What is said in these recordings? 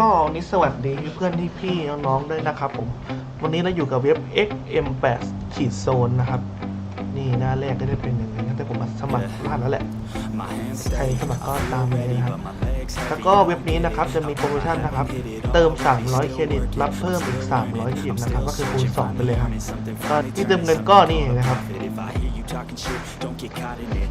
ก็วันนี้สวัสดีเพื่อนที่พี่น้องๆด้วยนะครับผม วันนี้เราอยู่กับเว็บ xm8 ขีดโซนนะครับ นี่หน้าแรกก็จะเป็นอย่างนี้แต่ผมมาสมัครพลาดแล้วแหละ ใครสมัครก็ตามเลยนะครับ แล้วก็เว็บนี้นะครับจะมีโปรโมชั่นนะครับ เติม 300 เครดิต รับเพิ่มอีก 300เครดิตนะครับ ก็คือคูณ2ไปเลยครับก็ที่เติมเงินก็นี่นะครับ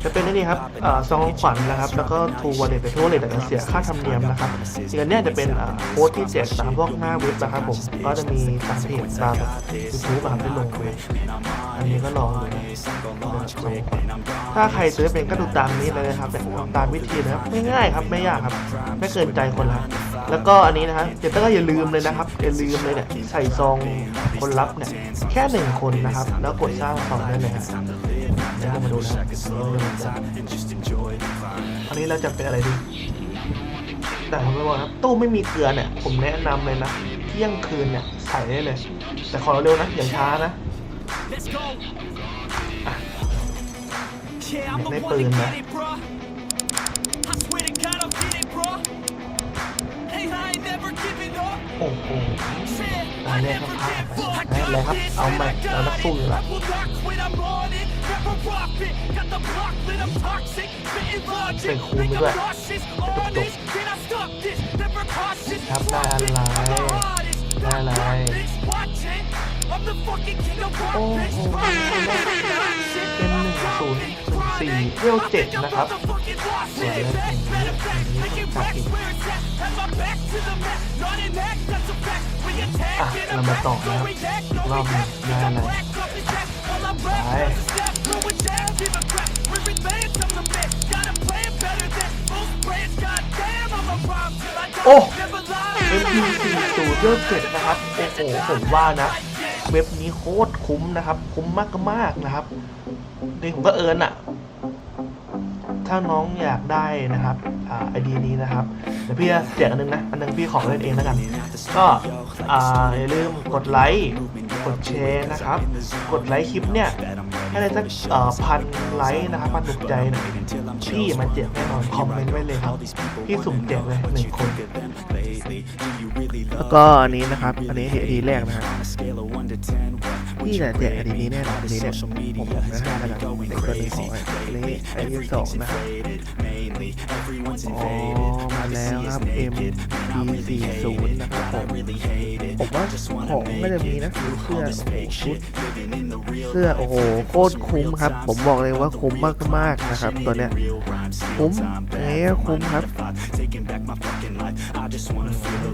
จะเป็นนี่ครับอ่าซองของขวัญนะครับ แล้วก็ทูวอลเล็ตแต่ทูวอลเล็ตจะเสียค่าธรรมเนียมนะครับสิ่งอันเนี้ยจะเป็นอ่าโค้ดที่แจกตามพวกหน้าเว็บนะครับผม ก็จะมีตามเพจตามยูทูบครับที่ลงไปอันนี้ก็ลองดูนะถ้าใครซื้อเป็นก็ดูตามนี้เลยนะครับแต่ตามวิธีนะครับไม่ง่ายครับไม่ยากครับ ไม่เกินใจคนละ แล้วก็อันนี้นะครับเดี๋ยวก็อย่าลืมเลยนะครับอย่าลืมเลยเนี่ยใส่ซองคนรับเนี่ยแค่หนึ่งคนนะครับ แล้วกดสร้างซองได้เลยครับเดี๋ยวเรามาดูนะอันนี้เราจะเป็นอะไรดีแต่ผมจะบอกนะตู้ไม่มีเกลือเนี่ย ผมแนะนำเลยนะเที่ยงคืนเนี่ยใส่ได้เลย แต่ขอเร็วนะอย่าช้านะ Let's go. Ah. Yeah, I'm the May one to ปืนนะ โอ้โหมาเลยครับพาไปเลยครับ เอาใหม่เราต้องสู้อยู่ละเป็นคูมด้วยครับได้อะไรได้อะไรโอ้โหเป็นหนึ่งศูนย์ศูนย์สี่เรียวเจ็ดนะครับสวยเลยจับ อะเรามาต่อนะครับรอบนึ่งได้อะไรไปโอ้ MP40 เวลเจ็ดนะครับ โอ้โหผมว่านะ เว็บนี้โคตรคุ้มนะครับ คุ้มมากมากๆนะครับนี่ผมก็เอิร์นอะ ถ้าน้องอยากได้นะครับไอดีนี้นะครับเดี๋ยวพี่จะแจกอันนึงนะอันนึงพี่ขอเล่นเองแล้วกันก็อ่าอย่าลืมกดไลค์กดแชร์นะครับ กดไลค์คลิปเนี่ยให้ได้สักพันไลค์นะครับพันถูกใจนะพี่มาแจกแน่นอนคอมเมนต์ไว้เลยครับพี่สุ่มแจกเลยหนึ่งคนแล้วก็อันนี้นะครับ อันนี้ไอดีแรกนะครับ พี่จะแจกไอดีนี้แน่นอนไอดีเนี่ยผมบอกนะให้แล้วกันในกรณีของอันนี้ไอดีสองนะครับอ๋อมาแล้วครับ M P สี่ศูนย์นะครับผมผมว่าของก็จะมีนะเสื้อโอ้โหชุดเสื้อโอ้โหโคตรคุ้มครับ ผมบอกเลยว่าคุ้มมากๆนะครับตัวเนี้ยคุ้มเงี้ยคุ้มครับ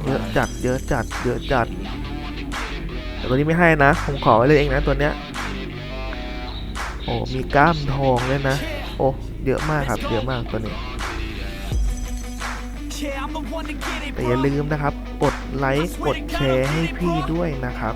เยอะจัดเยอะจัดเยอะจัด แต่ตัวนี้ไม่ให้นะ ผมขอไว้เลยเองนะตัวเนี้ย โอ้ มีกล้ามทองเลยนะ โอ้ เยอะมากครับ เยอะมากตัวนี้แต่อย่าลืมนะครับ กดไลค์ กดแชร์ให้พี่ด้วยนะครับ